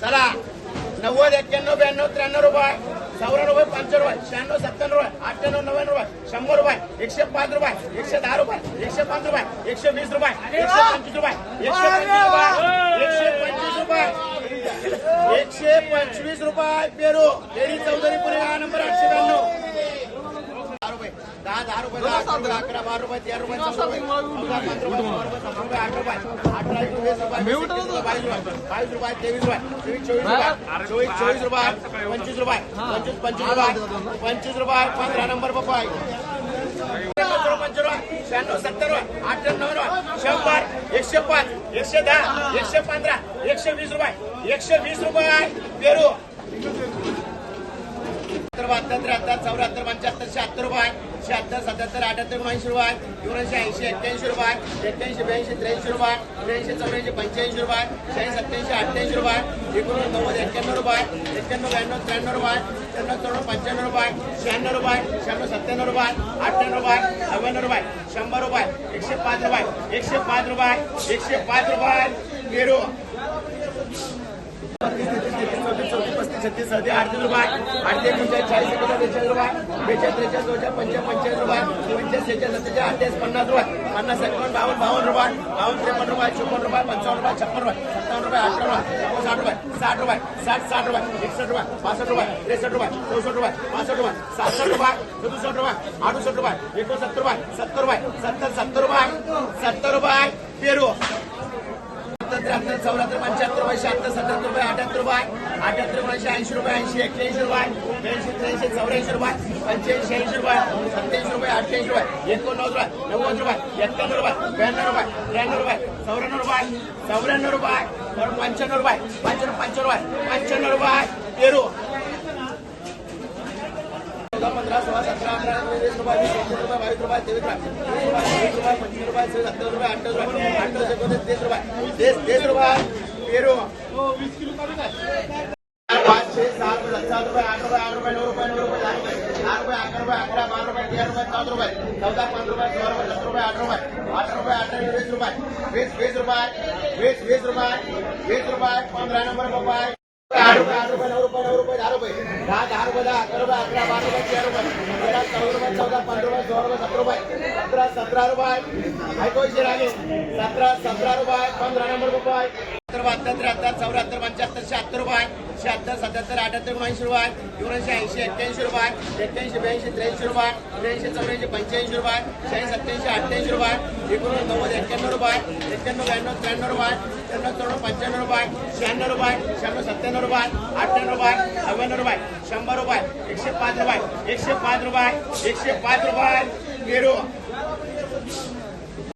चला. नव्वद एक्क्याण्णव ब्याण्णव त्र्याण्णव रुपये. चौऱ्याण्णव रुपये पंच्याण्णव रुपये शहाण्णव सत्त्याण्णव रुपये अठ्ठ्याण्णव नव्याण्णव रुपये शंभर रुपये एकशे पाच रुपये एकशे दहा रुपये एकशे पाच रुपये एकशे वीस रुपये एकशे पंचवीस रुपये एकशे पंचवीस रुपये एकशे पंचवीस रुपये एकशे पंचवीस रुपये पेरू पेरी चौधरी पुणे हा नंबर आठशे ब्याण्णव. दहा दहा रुपये अकरा बारा रुपये तेरा रुपये चौदा आठ अठरा वीस रुपये बावीस रुपये. बावीस रुपये तेवीस रुपये. तेवीस चोवीस रुपये. चोवीस चोवीस रुपये. पंचवीस रुपये. पंचवीस पंचवीस रुपये. पंचवीस रुपये. पंधरा नंबर पप्पा. शहाण्णव सत्तर अठ्ठ्याण्णव शंभर एकशे पाच एकशे दहा एकशे पंधरा एकशे वीस रुपये. एकशे वीस रुपये. पेरू. सत्तर बहात्तर त्र्याहत्तर चौऱ्याहत्तर पंच्याहत्तर शहात्तर रुपये शहात्तर सत्याहत्तर अठ्याहत्तर ऐंशी रुपये एकोणऐंशी ऐंशी एक्क्याऐंशी रुपये एक्क्याऐंशी ब्याऐंशी त्र्याऐंशी रुपये त्र्याऐंशी चौऱ्याऐंशी पंच्याऐंशी रुपये शहाऐंशी सत्याऐंशी अठ्ठ्याऐंशी रुपये एकोणीस नव्वद एक्क्याण्णव रुपये एक्क्याण्णव ब्याण्णव त्र्याण्णव रुपये त्र्याण्णव चौऱ्याण्णव पंच्याण्णव रुपये शहाण्णव रुपये शहाण्णव सत्त्याण्णव रुपये अठ्ठ्याण्णव रुपये नव्याण्णव रुपये शंभर रुपये एकशे पाच रुपये एकशे पाच रुपये एकशे पाच रुपये पेरू पस्तीस छत्तीस सध्या अडतीस रुपये अडतीस पंचाळीस चाळीस एकोणचाळीस बेचाळीस रुपये. बेचाळीस त्रेचाळीस दोनशे पंचाळीस पंचाळीस रुपये. पंचाळीस सेहेचाळीस सत्तेचाळीस अठ्ठावीस पन्नास रुपये. पन्नास एकावन्न बावन्न बावन्न रुपये. बावन्न त्रेपन्न रुपये छप्पन रुपये पंचावन्न रुपये छप्पन रुपये. सत्तावन्न रुपये अठरा रुपये साठ रुपये साठ रुपये साठ साठ रुपये एकसष्ट रुपये पासष्ट रुपये त्रेसष्ट रुपये चौसष्ट रुपये पासष्ट रुपये सहासष्ट रुपये सदुसष्ट रुपये अडुसष्ट रुपये एकोणसत्तर रुपये सत्तर रुपये सत्तर सत्तर रुपये सत्तर रुपये पेरू. चौऱ्याहत्तर पंच्याहत्तर रुपये शहात्तर सत्याहत्तर रुपये अठ्याहत्तर रुपये अठ्याहत्तर रुपये ऐंशी रुपये ऐंशी एक्क्याऐंशी रुपये ब्याऐंशी त्र्याऐंशी चौऱ्याऐंशी रुपये पंच्याऐंशी ऐंशी रुपये सत्याऐंशी रुपये अठ्ठ्याऐंशी रुपये एकोणनव्वद रुपये नव्वद रुपये एक्क्याण्णव रुपये ब्याण्णव रुपये त्र्याण्णव रुपये चौऱ्याण्णव रुपये चौऱ्याण्णव रुपये पंच्याण्णव रुपये पंच्याण्णव पंच्याण्णव रुपये पंच्याण्णव रुपये पेरू. पंधरा सोळा सतरा अठरा वीस रुपये वीस रुपये बावीस रुपये तेवीस रुपये रुपये रुपये सत्तर रुपये आठ रुपये आठ रुपये नऊ रुपये नंबर रुपये सतरा रुपये सतरा राहिले सतरा सतरा रुपये पंधरा नंबर रुपये सत्तर बहात्तर त्र्याहत्तर चौऱ्याहत्तर पंच्याहत्तर शहात्तर रुपये शहात्तर सत्याहत्तर अठ्याहत्तर एकोणऐंशी रुपये एकोणऐंशी ऐंशी एक्क्याऐंशी रुपये एक्क्याऐंशी ब्याऐंशी त्र्याऐंशी रुपये त्र्याऐंशी चौऱ्याऐंशी पंच्याऐंशी रुपये शहाऐंशी सत्याऐंशी अठ्ठ्याऐंशी रुपये एकोणीस नव्वद एक्क्याण्णव रुपये एक्क्याण्णव ब्याण्णव त्र्याण्णव रुपये त्र्याण्णव चौऱ्याण्णव पंच्याण्णव रुपये शहाण्णव रुपये शहाण्णव सत्त्याण्णव रुपये अठ्ठ्याण्णव रुपये नव्याण्णव रुपये शंभर रुपये एकशे पाच रुपये एकशे पाच रुपये एकशे पाच रुपये पेरू